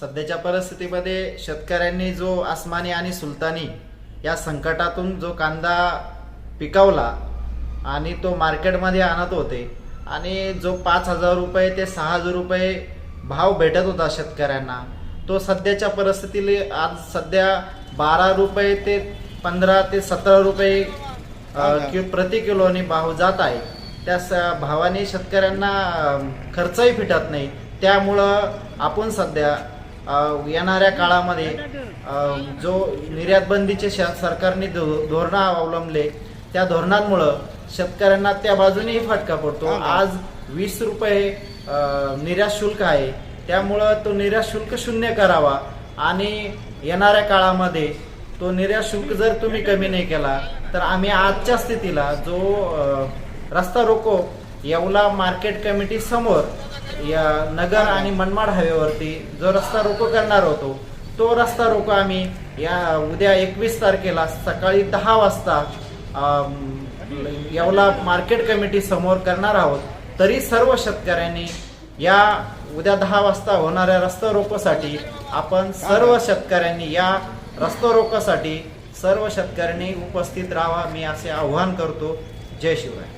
सध्याच्या परिस्थितीमध्ये शेतकऱ्यांनी जो आसमानी आणि सुलतानी या संकटातून जो कांदा पिकवला आणि तो मार्केटमध्ये आणत होते आणि जो पाच हजार रुपये ते सहा हजार रुपये भाव भेटत होता शेतकऱ्यांना तो सध्याच्या परिस्थितीला आज सध्या बारा रुपये ते पंधरा ते सतरा रुपये कि प्रति किलोनी भाव जात आहे. त्या स- भावाने शेतकऱ्यांना खर्चही फिटत नाही. त्यामुळं आपण सध्या येणाऱ्या काळामध्ये जो निर्यात बंदीचे शा- सरकारने धो- धोरणं अवलंबले त्या धोरणांमुळं शेतकऱ्यांना त्या बाजूनेही फटका पडतो. आज वीस रुपये निर्यात शुल्क आहे. त्यामुळं तो निर्यात शुल्क शून्य करावा आणि येणाऱ्या काळामध्ये तो निर्यात शुल्क जर तुम्ही कमी नाही केला तर आम्ही आजच्या स्थितीला जो रस्ता रोको येवला मार्केट कमिटी समोर या नगर आणि मनमाड हायवेवरती जो रस्ता रोको करणार होतो तो रस्ता रोको आम्ही या उद्या एकवीस तारखेला सकाळी दहा वाजता येवला मार्केट कमिटी समोर करणार आहोत. तरी सर्व शेतकऱ्यांनी या उद्या दहा वाजता होणाऱ्या रस्ता रोकोसाठी आपण सर्व शेतकऱ्यांनी या रस्ता रोकोसाठी सर्व शेतकऱ्यांनी उपस्थित राहावा मी असे आव्हान करतो. जय शिवराय.